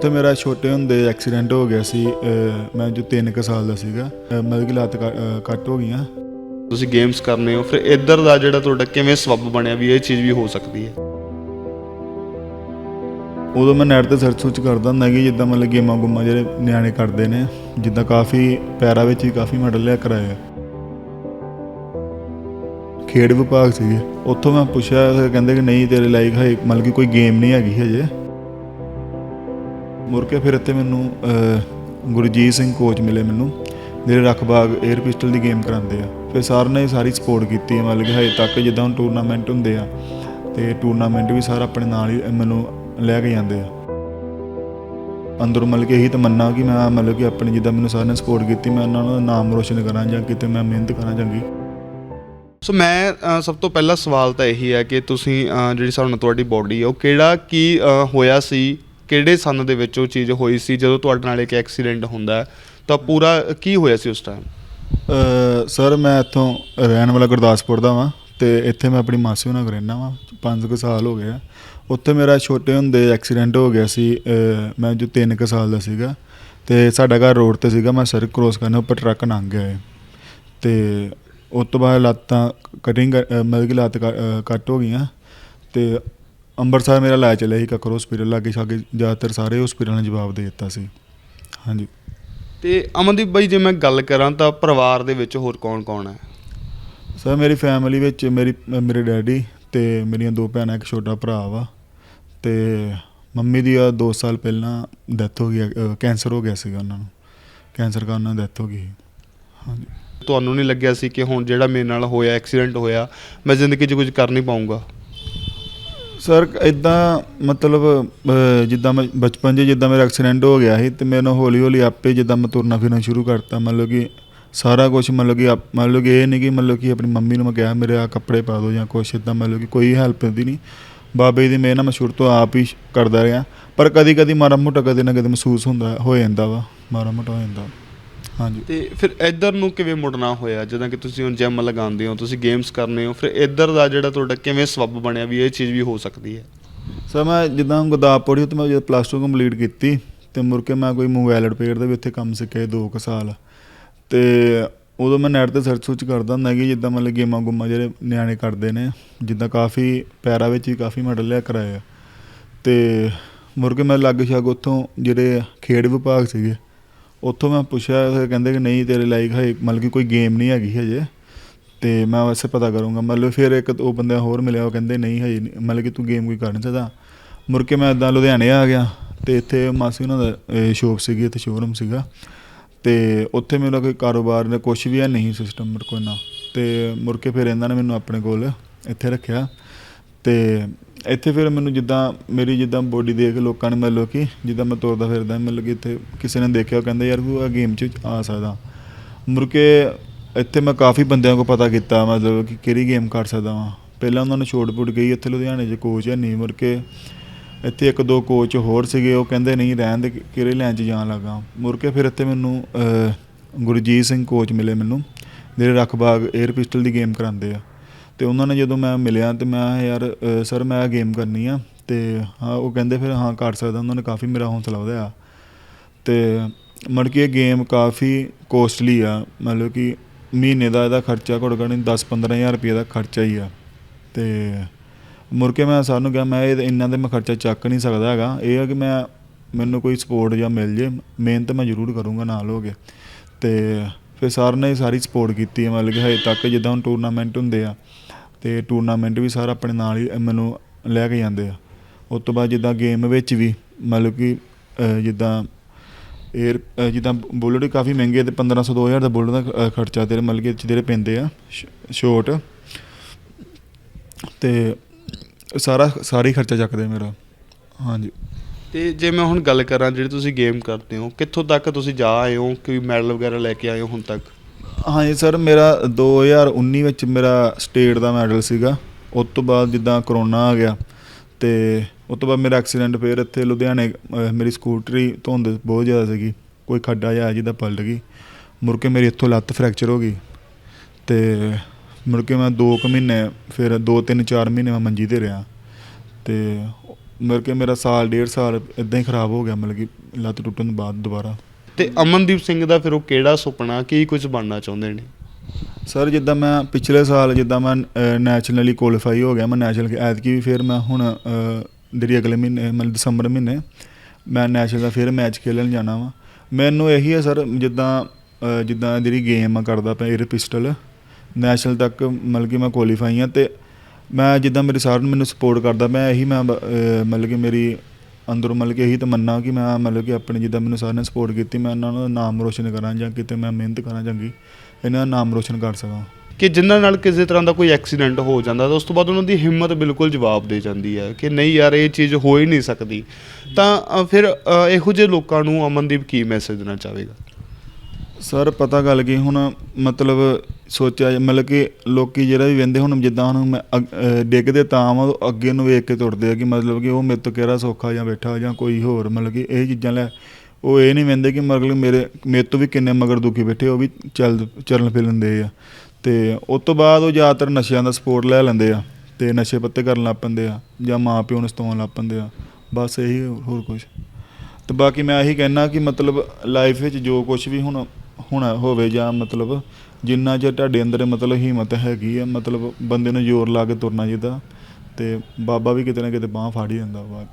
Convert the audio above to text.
ਤੇ ਮੇਰਾ ਛੋਟੇ ਹੁੰਦੇ ਐਕਸੀਡੈਂਟ ਹੋ ਗਿਆ ਸੀ ਮੈਂ ਜੋ 3 ਕੁ ਸਾਲ ਦਾ ਸੀਗਾ ਮਤਲਬ ਕਿ ਲੱਤ ਕੱਟ ਹੋ ਗਈਆਂ। ਤੁਸੀਂ ਗੇਮਸ ਕਰਨੇ ਹੋ ਫਿਰ ਇੱਧਰ ਦਾ ਜਿਹੜਾ ਤੁਹਾਡਾ ਕਿਵੇਂ ਸਬਬ ਬਣਿਆ ਵੀ ਇਹ ਚੀਜ਼ ਵੀ ਹੋ ਸਕਦੀ ਹੈ? ਉਦੋਂ ਮੈਂ ਨੈਟ ਤੇ ਸਰਚ ਸੁਚ ਕਰਦਾ ਹੁੰਦਾ ਕਿ ਜਿੱਦਾਂ ਮਤਲਬ ਗੇਮਾਂ ਗੁੰਮਾਂ ਜਿਹੜੇ ਨਿਆਣੇ ਕਰਦੇ ਨੇ ਜਿੱਦਾਂ ਕਾਫੀ ਪੈਰਾ ਵਿੱਚ ਵੀ ਕਾਫੀ ਮੈਡਲ ਲਿਆ ਕਰਾਏ ਆ ਖੇਡ ਵਿਭਾਗ ਸੀਗੇ ਉੱਥੋਂ ਮੈਂ ਪੁੱਛਿਆ ਕਹਿੰਦੇ ਕਿ ਨਹੀਂ ਤੇਰੇ ਲਾਇਕ ਹੈ ਮਤਲਬ ਕਿ ਕੋਈ ਗੇਮ ਨਹੀਂ ਹੈਗੀ ਹਜੇ। ਮੁੜ ਕੇ ਫਿਰ ਇੱਥੇ ਮੈਨੂੰ ਗੁਰਜੀਤ ਸਿੰਘ ਕੋਚ ਮਿਲੇ ਮੈਨੂੰ, ਜਿਹੜੇ ਰਖਬਾਗ 에ਅਰ ਪਿਸਟਲ ਦੀ ਗੇਮ ਕਰਾਉਂਦੇ ਆ। ਫਿਰ ਸਰ ਨੇ ਸਾਰੀ ਸਪੋਰਟ ਕੀਤੀ ਹੈ ਮਤਲਬ ਕਿ ਹਜੇ ਤੱਕ ਜਿੱਦਾਂ ਹੁਣ ਟੂਰਨਾਮੈਂਟ ਹੁੰਦੇ ਆ, ਤੇ ਟੂਰਨਾਮੈਂਟ ਵੀ ਸਾਰ ਆਪਣੇ ਨਾਲ ਹੀ ਮੈਨੂੰ ਲੈ ਕੇ ਜਾਂਦੇ ਆ। ਅੰਦਰੋਂ ਮਤਲਬ ਕਿ ਇਹੀ ਤਮੰਨਾ ਕਿ ਮੈਂ ਮਤਲਬ ਕਿ ਆਪਣੀ ਜਿੱਦਾਂ ਮੈਨੂੰ ਸਾਰਿਆਂ ਨੇ ਸਪੋਰਟ ਕੀਤੀ, ਮੈਂ ਉਹਨਾਂ ਦਾ ਨਾਮ ਰੋਸ਼ਨ ਕਰਾਂ ਜਾਂ ਕਿਤੇ ਮੈਂ ਮਿਹਨਤ ਕਰਾਂ ਚੰਗੀ। ਸੋ ਮੈਂ ਸਭ ਤੋਂ ਪਹਿਲਾ ਸਵਾਲ ਤਾਂ ਇਹੀ ਹੈ ਕਿ ਤੁਸੀਂ ਜਿਹੜੀ ਸਾਨੂੰ ਤੁਹਾਡੀ ਬਾਡੀ ਹੈ ਉਹ ਕਿਹੜਾ, ਕੀ ਹੋਇਆ ਸੀ? ਕਿਹੜੇ ਸੰਨ ਦੇ ਵਿੱਚ ਉਹ ਚੀਜ਼ ਹੋਈ ਸੀ, ਜਦੋਂ ਤੁਹਾਡੇ ਨਾਲ ਇੱਕ ਐਕਸੀਡੈਂਟ ਹੁੰਦਾ ਤਾਂ ਪੂਰਾ ਕੀ ਹੋਇਆ ਸੀ ਉਸ ਟਾਈਮ ਸਰ, ਮੈਂ ਇੱਥੋਂ ਰਹਿਣ ਵਾਲਾ ਗੁਰਦਾਸਪੁਰ ਦਾ ਵਾਂ ਤੇ ਇੱਥੇ ਮੈਂ ਆਪਣੀ ਮਾਸੀ ਨਾਲ ਰਹਿਣਾ ਵਾਂ 5 ਕੁ ਸਾਲ ਹੋ ਗਏ ਆ। ਉੱਥੇ ਮੇਰਾ ਛੋਟੇ ਹੁੰਦੇ ਐਕਸੀਡੈਂਟ ਹੋ ਗਿਆ ਸੀ ਮੈਂ ਜੋ 3 ਕੁ ਸਾਲ ਦਾ ਸੀਗਾ ਤੇ ਸਾਡਾ ਘਰ ਰੋਡ ਤੇ ਸੀਗਾ, ਮੈਂ ਸੜਕ ਕ੍ਰੋਸ ਕਰਨਾ ਉੱਪਰ ਟਰੱਕ ਲੰਘ ਗਿਆ ਏ। ਤੇ ਉਸ ਤੋਂ ਬਾਅਦ ਲੱਤਾਂ ਕਟਿੰਗ ਮਤਲਬ ਕਿ ਲੱਤ ਕ- ਕੱਟ ਹੋ ਗਈਆਂ ਤੇ ਅੰਮ੍ਰਿਤਸਰ ਮੇਰਾ ਲੈ ਚਲਿਆ ਸੀ ਕੱਕਰ ਹਸਪੀਟਲ ਲਾਗੇ ਛਾਗੇ ਜ਼ਿਆਦਾਤਰ ਸਾਰੇ ਹਸਪੀਟਲਾਂ ਨੇ ਜਵਾਬ ਦੇ ਦਿੱਤਾ ਸੀ। ਹਾਂਜੀ। ਤੇ ਅਮਨਦੀਪ ਬਾਈ ਜੇ ਮੈਂ ਗੱਲ ਕਰਾਂ ਤਾਂ ਪਰਿਵਾਰ ਦੇ ਵਿੱਚ ਹੋਰ ਕੌਣ-ਕੌਣ ਹੈ? ਸਰ ਮੇਰੀ ਫੈਮਿਲੀ ਵਿੱਚ ਮੇਰੀ ਮੇਰੇ ਡੈਡੀ ਤੇ ਮੇਰੀਆਂ ਦੋ ਭੈਣਾਂ ਇੱਕ ਛੋਟਾ ਭਰਾ ਵਾ ਤੇ ਮੰਮੀ ਦੀ ਆ 2 ਸਾਲ ਪਹਿਲਾਂ ਡੈਥ ਹੋ ਗਈ ਅ, ਕੈਂਸਰ ਹੋ ਗਿਆ ਸੀਗਾ ਉਹਨਾਂ ਨੂੰ। ਕੈਂਸਰ ਕਾਰਨ ਉਹਨਾਂ ਦੀ ਡੈਥ ਹੋ ਗਈ। ਹਾਂਜੀ। ਤੁਹਾਨੂੰ ਨਹੀਂ ਲੱਗਿਆ ਸੀ ਕਿ ਹੁਣ ਜਿਹੜਾ ਮੇਰੇ ਨਾਲ ਹੋਇਆ ਐਕਸੀਡੈਂਟ ਹੋਇਆ ਮੈਂ ਜ਼ਿੰਦਗੀ 'ਚ ਕੁਝ ਕਰ ਨਹੀਂ ਪਾਉਂਗਾ ਸਰ ਇਦਾਂ ਮਤਲਬ ਅ, ਜਿੱਦਾਂ ਮੈਂ ਬਚਪਨ 'ਚ ਜਿੱਦਾਂ ਮੇਰਾ ਐਕਸੀਡੈਂਟ ਹੋ ਗਿਆ ਸੀ ਤੇ ਮੈਨੂੰ ਹੌਲੀ ਹੌਲੀ ਆਪੇ ਜਿੱਦਾਂ ਮੈਂ ਤੁਰਨਾ ਫਿਰਨਾ ਸ਼ੁਰੂ ਕਰਤਾ। ਮਤਲਬ ਕਿ ਸਾਰਾ ਕੁਝ ਮਤਲਬ ਕਿ ਆਪ- ਮਤਲਬ ਕਿ ਇਹ ਨਹੀਂ ਕਿ ਮਤਲਬ ਕਿ ਆਪਣੀ ਮੰਮੀ ਨੂੰ ਮੈਂ ਕਿਹਾ ਮੇਰੇ ਆ ਕੱਪੜੇ ਪਾ ਦਿਓ ਜਾਂ ਕੁਛ। ਇਦਾਂ ਮਤਲਬ ਕਿ ਕੋਈ ਹੈਲਪ ਦੀ ਨਹੀਂ ਬਾਬੇ ਦੀ ਮਿਹਰ ਨਾਲ ਮੈਂ ਸ਼ੁਰੂ ਤੋਂ ਆਪ ਹੀ ਕਰਦਾ ਰਿਹਾ। ਪਰ ਕਦੀ ਕਦੀ ਮਾੜਾ ਮੋਟਾ ਕਦੇ ਨਾ ਕਦੇ ਮਹਿਸੂਸ ਹੁੰਦਾ ਹੋ ਜਾਂਦਾ ਵਾ। ਮਾੜਾ ਮੋਟਾ ਹੋ ਜਾਂਦਾ। ਹਾਂਜੀ। ਤੇ ਫਿਰ ਇੱਧਰ ਨੂੰ ਕਿਵੇਂ ਮੁੜਨਾ ਹੋਇਆ? ਜਦੋਂ ਕਿ ਤੁਸੀਂ ਹੁਣ ਜਿਮ ਲਗਾਉਂਦੇ ਹੋ ਤੁਸੀਂ ਗੇਮਸ ਕਰਨੇ ਹੋ ਫਿਰ ਇੱਧਰ ਦਾ ਜਿਹੜਾ ਤੁਹਾਡਾ ਕਿਵੇਂ ਸਬਬ ਬਣਿਆ ਵੀ ਇਹ ਚੀਜ਼ ਵੀ ਹੋ ਸਕਦੀ ਹੈ? ਸਰ ਮੈਂ ਜਿੱਦਾਂ ਗੁਰਦਾਸਪੁਰ ਪੜ੍ਹੀ ਤੇ ਮੈਂ ਜਦ ਪਲੱਸ 2 ਕੰਪਲੀਟ ਕੀਤੀ ਤੇ ਮੁੜ ਕੇ ਮੈਂ ਕੋਈ ਮੋਬਾਈਲ ਰਿਪੇਅਰ ਦਾ ਵੀ ਇੱਥੇ ਕੰਮ ਸਿੱਖਿਆ 2 ਕੁ ਸਾਲ। ਤੇ ਉਦੋਂ ਮੈਂ ਨੈਟ ਤੇ ਸਰਚ ਸੁਚ ਕਰਦਾ ਹੁੰਦਾ ਕਿ ਜਿੱਦਾਂ ਮਤਲਬ ਗੇਮਾਂ ਗੁੰਮਾਂ ਜਿਹੜੇ ਨਿਆਣੇ ਕਰਦੇ ਨੇ ਜਿੱਦਾਂ ਕਾਫੀ ਪੈਰਾ ਵਿੱਚ ਵੀ ਕਾਫੀ ਮੈਡਲ ਲਿਆ ਕਰਾਏ ਆ ਤੇ ਮੁੜ ਕੇ ਮੈਂ ਲੱਗ ਛਾਗ ਉੱਥੋਂ ਜਿਹੜੇ ਖੇਡ ਵਿਭਾਗ ਸੀਗੇ ਉੱਥੋਂ ਮੈਂ ਪੁੱਛਿਆ ਤੇ ਕਹਿੰਦੇ ਕਿ ਨਹੀਂ ਤੇਰੇ ਲਾਇਕ ਹੈ ਮਤਲਬ ਕਿ ਕੋਈ ਗੇਮ ਨਹੀਂ ਹੈਗੀ ਹਜੇ। ਤੇ ਮੈਂ ਵੈਸੇ ਪਤਾ ਕਰੂੰਗਾ, ਮਤਲਬ ਫਿਰ ਇੱਕ ਉਹ ਬੰਦਾ ਹੋਰ ਮਿਲਿਆ, ਉਹ ਕਹਿੰਦੇ ਨਹੀਂ ਹਜੇ ਨਹੀਂ- ਮਤਲਬ ਕਿ ਤੂੰ ਗੇਮ ਕੋਈ ਕਰ ਨਹੀਂ ਸਕਦਾ। ਮੁੜ ਕੇ ਮੈਂ ਇਦਾਂ ਲੁਧਿਆਣੇ ਆ ਗਿਆ, ਤੇ ਇੱਥੇ ਮਾਸੀ ਉਹਨਾਂ ਦਾ ਸ਼ੋਪ ਸੀਗੀ, ਇੱਥੇ ਸ਼ੋਰੂਮ ਸੀਗਾ। ਤੇ ਉੱਥੇ ਮੇਰਾ ਕੋਈ ਕਾਰੋਬਾਰ ਦਾ ਕੁਝ ਵੀ ਹੈ ਨਹੀਂ ਸਿਸਟਮ ਮੇਰੇ ਕੋਲ ਨਾ। ਤੇ ਮੁੜ ਕੇ ਫਿਰ ਇਹਨਾਂ ਨੇ ਮੈਨੂੰ ਆਪਣੇ ਕੋਲ ਇੱਥੇ ਰੱਖਿਆ। ਤੇ ਇੱਥੇ ਫਿਰ ਮੈਨੂੰ ਜਿੱਦਾਂ ਮੇਰੀ ਜਿੱਦਾਂ ਬੋਡੀ ਦੇਖ ਕੇ ਲੋਕਾਂ ਨੇ ਮਤਲਬ ਕਿ ਜਿੱਦਾਂ ਮੈਂ ਤੁਰਦਾ ਫਿਰਦਾ, ਮਤਲਬ ਕਿ ਇੱਥੇ ਕਿਸੇ ਨੇ ਦੇਖਿਆ, ਉਹ ਕਹਿੰਦੇ, ਯਾਰ ਤੂੰ ਆ ਗੇਮ 'ਚ ਆ ਸਕਦਾ। ਮੁੜ ਕੇ ਇੱਥੇ ਮੈਂ ਕਾਫੀ ਬੰਦਿਆਂ ਕੋ ਪਤਾ ਕੀਤਾ, ਮਤਲਬ ਕਿ ਕਿਹੜੀ ਗੇਮ ਕਰ ਸਕਦਾ ਵਾਂ। ਪਹਿਲਾਂ ਉਹਨਾਂ ਨੂੰ ਛੋਟ ਪੁੱਟ ਗਈ, ਇੱਥੇ ਲੁਧਿਆਣੇ 'ਚ ਕੋਚ ਹੈ ਨਹੀਂ ਮੁੜ ਕੇ ਇੱਥੇ ਇੱਕ ਦੋ ਕੋਚ ਹੋਰ ਸੀਗੇ, ਉਹ ਕਹਿੰਦੇ, ਨਹੀਂ, ਰਹਿਣ ਦੇ, ਕਿਹੜੇ ਲੈਣ 'ਚ ਜਾਣ ਲੱਗਾ? ਮੁੜ ਕੇ ਫਿਰ ਇੱਥੇ ਮੈਨੂੰ ਗੁਰਜੀਤ ਸਿੰਘ ਕੋਚ ਮਿਲੇ ਮੈਨੂੰ। ਜਿਹੜੇ ਰਖਬਾਗ 에ਅਰ ਪਿਸਟਲ ਦੀ ਗੇਮ ਕਰਾਉਂਦੇ ਆ। ਤੇ ਉਹਨਾਂ ਨੇ ਜਦੋਂ ਮੈਂ ਮਿਲਿਆ ਤੇ ਮੈਂ ਯਾਰ ਸਰ, ਮੈਂ ਇਹ ਗੇਮ ਕਰਨੀ ਆ। ਤੇ ਹਾਂ, ਉਹ ਕਹਿੰਦੇ ਫਿਰ, ਹਾਂ, ਕਰ ਸਕਦਾ। ਉਹਨਾਂ ਨੇ ਕਾਫੀ ਮੇਰਾ ਹੌਸਲਾ ਵਧਾਇਆ। ਤੇ ਮੜ ਕੇ ਇਹ ਗੇਮ ਕਾਫੀ ਕੋਸਟਲੀ ਆ। ਮਤਲਬ ਕਿ ਮਹੀਨੇ ਦਾ ਇਹਦਾ ਖਰਚਾ ਘੱਟੋ ਘੱਟ 10-15000 ਰੁਪਏ ਦਾ ਖਰਚਾ ਹੀ ਆ। ਤੇ ਮੁੜ ਕੇ ਮੈਂ ਸਾਨੂੰ ਕਿਹਾ, ਮੈਂ ਇਹ, ਇੰਨਾ ਦੇ ਮੈਂ ਖਰਚਾ ਚੱਕ ਨਹੀਂ ਸਕਦਾ ਹੈਗਾ। ਇਹ ਆ ਕਿ ਮੈਂ, ਮੈਨੂੰ ਕੋਈ ਸਪੋਰਟ ਜਾਂ ਮਿਲ ਜੇ, ਮਿਹਨਤ ਮੈਂ ਜ਼ਰੂਰ ਕਰੂੰਗਾ ਨਾਲ ਹੋ ਕੇ। ਤੇ ਫਿਰ ਸਰ ਨੇ ਸਾਰੀ ਸਪੋਰਟ ਕੀਤੀ ਹੈ, ਮਤਲਬ ਕਿ ਹਜੇ ਤੱਕ ਜਿੱਦਾਂ ਹੁਣ ਟੂਰਨਾਮੈਂਟ ਹੁੰਦੇ ਆ, ਤੇ ਟੂਰਨਾਮੈਂਟ ਵੀ ਸਰ ਆਪਣੇ ਨਾਲ ਹੀ ਮੈਨੂੰ ਲੈ ਕੇ ਜਾਂਦੇ ਆ। ਉਸ ਤੋਂ ਬਾਅਦ ਜਿੱਦਾਂ ਗੇਮ ਵਿੱਚ ਵੀ, ਮਤਲਬ ਕਿ ਜਿੱਦਾਂ ਏਅਰ ਜਿੱਦਾਂ ਬੁਲਟ ਕਾਫੀ ਮਹਿੰਗੇ ਤੇ 1500 2000 ਦਾ ਬੁਲਟ ਦਾ ਖਰਚਾ ਤੇਰੇ, ਮਤਲਬ ਕਿ ਜਿਹੜੇ ਪੈਂਦੇ ਆ ਸ਼ੋਟ ਤੇ ਸਾਰਾ, ਸਾਰੀ ਖਰਚਾ ਚੱਕਦੇ ਮੇਰਾ। ਹਾਂਜੀ। ਤੇ ਜੇ ਮੈਂ ਹੁਣ ਗੱਲ ਕਰਾਂ ਜਿਹੜੀ ਤੁਸੀਂ ਗੇਮ ਕਰਦੇ ਹੋ, ਕਿੱਥੋਂ ਤੱਕ ਤੁਸੀਂ ਜਾ ਆਏ ਹੋ ਕੋਈ ਮੈਡਲ ਵਗੈਰਾ ਲੈ ਕੇ ਆਏ ਹੋ ਹੁਣ ਤੱਕ? ਹਾਂਜੀ ਸਰ, ਮੇਰਾ 2019 ਵਿੱਚ ਮੇਰਾ ਸਟੇਟ ਦਾ ਮੈਡਲ ਸੀਗਾ। ਉਸ ਤੋਂ ਬਾਅਦ ਜਿੱਦਾਂ ਕਰੋਨਾ ਆ ਗਿਆ ਤੇ ਉਸ ਤੋਂ ਬਾਅਦ ਮੇਰਾ ਐਕਸੀਡੈਂਟ ਫੇਰ ਇੱਥੇ ਲੁਧਿਆਣੇ ਮੇਰੀ ਸਕੂਟਰੀ ਧੁੰਦ ਬਹੁਤ ਜ਼ਿਆਦਾ ਸੀਗੀ। ਕੋਈ ਖੱਡਾ ਜਿਹਾ ਜਿਹਦਾ ਪਲਟ ਗਈ। ਮੁੜ ਕੇ ਮੇਰੀ ਇੱਥੋਂ ਲੱਤ ਫ੍ਰੈਕਚਰ ਹੋ ਗਈ ਤੇ ਮੁੜ ਕੇ ਮੈਂ 2 ਕੁ ਮਹੀਨੇ, ਫਿਰ 2 3 4 ਮਹੀਨੇ ਮੈਂ ਮੰਜੀ ਤੇ ਰਿਹਾ। ਤੇ ਮਤਲਬ ਕਿ ਮੇਰਾ ਸਾਲ ਡੇਢ ਸਾਲ ਇਦਾਂ ਹੀ ਖਰਾਬ ਹੋ ਗਿਆ ਮਤਲਬ ਕਿ ਲੱਤ ਟੁੱਟਣ ਤੋਂ ਬਾਅਦ ਦੁਬਾਰਾ। ਤੇ ਅਮਨਦੀਪ ਸਿੰਘ ਦਾ ਫਿਰ ਉਹ ਕਿਹੜਾ ਸੁਪਨਾ ਕੀ ਕੁਝ ਬਣਨਾ ਚਾਹੁੰਦੇ ਨੇ? ਸਰ ਜਿੱਦਾਂ ਮੈਂ ਪਿਛਲੇ ਸਾਲ ਜਿੱਦਾਂ ਮੈਂ ਨੈਸ਼ਨਲੀ ਕੁਆਲੀਫਾਈ ਹੋ ਗਿਆ ਮੈਂ ਨੈਸ਼ਨਲ ਐਤਕੀ ਵੀ ਫਿਰ ਮੈਂ ਹੁਣ ਜਿਹੜੀ ਅਗਲੇ ਮਹੀਨੇ ਮਤਲਬ ਦਸੰਬਰ ਮਹੀਨੇ ਮੈਂ ਨੈਸ਼ਨਲ ਦਾ ਫਿਰ ਮੈਚ ਖੇਲਣ ਜਾਣਾ ਵਾ। ਮੈਨੂੰ ਇਹੀ ਹੈ ਸਰ ਜਿੱਦਾਂ ਜਿੱਦਾਂ ਜਿਹੜੀ ਗੇਮ ਕਰਦਾ ਪਿਆ 에ਅਰ ਪਿਸਟਲ ਨੈਸ਼ਨਲ ਤੱਕ ਮਤਲਬ ਕਿ ਮੈਂ ਕੁਆਲੀਫਾਈ ਆ ਤੇ ਮੈਂ ਜਿੱਦਾਂ ਮੇਰੇ ਸਰ ਮੈਨੂੰ ਸਪੋਰਟ ਕਰਦਾ ਮੈਂ ਇਹੀ ਮੈਂ ਮਤਲਬ ਕਿ ਮੇਰੀ ਅੰਦਰੋਂ ਮਤਲਬ ਕਿ ਇਹੀ ਤਮੰਨਾ ਕਿ ਮੈਂ ਮਤਲਬ ਕਿ ਆਪਣੇ ਜਿੱਦਾਂ ਮੈਨੂੰ ਸਰ ਨੇ ਸਪੋਰਟ ਕੀਤੀ ਮੈਂ ਉਹਨਾਂ ਦਾ ਨਾਮ ਰੋਸ਼ਨ ਕਰਾਂ ਜਾਂ ਕਿਤੇ ਮੈਂ ਮਿਹਨਤ ਕਰਾਂ ਚੰਗੀ ਇਹਨਾਂ ਦਾ ਨਾਮ ਰੋਸ਼ਨ ਕਰ ਸਕਾਂ। ਕਿ ਜਿਨ੍ਹਾਂ ਨਾਲ ਕਿਸੇ ਤਰ੍ਹਾਂ ਦਾ ਕੋਈ ਐਕਸੀਡੈਂਟ ਹੋ ਜਾਂਦਾ ਤਾਂ ਉਸ ਤੋਂ ਬਾਅਦ ਉਹਨਾਂ ਦੀ ਹਿੰਮਤ ਬਿਲਕੁਲ ਜਵਾਬ ਦੇ ਜਾਂਦੀ ਹੈ ਕਿ ਨਹੀਂ ਯਾਰ ਇਹ ਚੀਜ਼ ਹੋ ਹੀ ਨਹੀਂ ਸਕਦੀ। ਤਾਂ ਫਿਰ ਇਹੋ ਜਿਹੇ ਲੋਕਾਂ ਨੂੰ ਅਮਨਦੀਪ ਕੀ ਮੈਸੇਜ ਦੇਣਾ ਚਾਹੇਗਾ? ਸਰ ਪਤਾ ਗੱਲ ਕੀ ਹੁਣ ਮਤਲਬ ਸੋਚਿਆ ਮਤਲਬ ਕਿ ਲੋਕੀ ਜਿਹੜਾ ਵੀ ਵੰਦੇ ਹੁਣ ਜਿੱਦਾਂ ਹੁਣ ਮੈਂ ਅੱਗ- ਅਹ ਡਿੱਗਦੇ ਤਾਂ ਵਾ, ਉਹ ਅੱਗੇ ਨੂੰ ਵੇਖ ਕੇ ਤੁਰਦੇ ਆ ਕਿ ਮਤਲਬ ਕਿ ਉਹ ਮੇਰੇ ਤੋਂ ਕਿਹੜਾ ਸੌਖਾ ਜਾਂ ਬੈਠਾ ਜਾਂ ਕੋਈ ਹੋਰ, ਮਤਲਬ ਕਿ ਇਹ ਚੀਜ਼ਾਂ ਲੈ, ਉਹ ਇਹ ਨਹੀਂ ਵੰਦੇ ਕਿ ਮਤਲਬ ਮੇਰੇ ਮੇਰੇ ਤੋਂ ਵੀ ਕਿੰਨੇ ਮਗਰ ਦੁਖੀ ਬੈਠੇ, ਉਹ ਵੀ ਚੱਲ, ਚੱਲਣ ਫਿਰਨ ਦੇ ਆ। ਤੇ ਉਸ ਤੋਂ ਬਾਅਦ ਉਹ ਜ਼ਿਆਦਾਤਰ ਨਸ਼ਿਆਂ ਦਾ ਸਪੋਰਟ ਲੈ ਲੈਂਦੇ ਆ ਤੇ ਨਸ਼ੇ ਪੱਤੇ ਕਰਨ ਲੱਗ ਪੈਂਦੇ ਆ ਜਾਂ ਮਾਂ ਪਿਓ ਨੂੰ ਸਤਾਉਣ ਲੱਗ ਪੈਂਦੇ ਆ, ਬਸ ਇਹੀ ਹੋਰ ਕੁਝ ਤੇ ਬਾਕੀ ਮੈਂ ਇਹੀ ਕਹਿਣਾ ਕਿ ਮਤਲਬ ਲਾਈਫ ਵਿੱਚ ਜੋ ਕੁਝ ਵੀ ਹੁਣ ਹੋਣਾ ਹੋਵੇ ਜਾਂ ਮਤਲਬ ਜਿੰਨਾ ਚਿਰ ਤੁਹਾਡੇ ਅੰਦਰ ਮਤਲਬ ਹਿੰਮਤ ਹੈਗੀ ਆ, ਮਤਲਬ ਬੰਦੇ ਨੂੰ ਜ਼ੋਰ ਲਾ ਕੇ ਤੁਰਨਾ ਚਾਹੀਦਾ ਅਤੇ ਬਾਬਾ ਵੀ ਕਿਤੇ ਨਾ ਕਿਤੇ ਬਾਂਹ ਫਾੜ ਹੀ ਜਾਂਦਾ ਵਾ।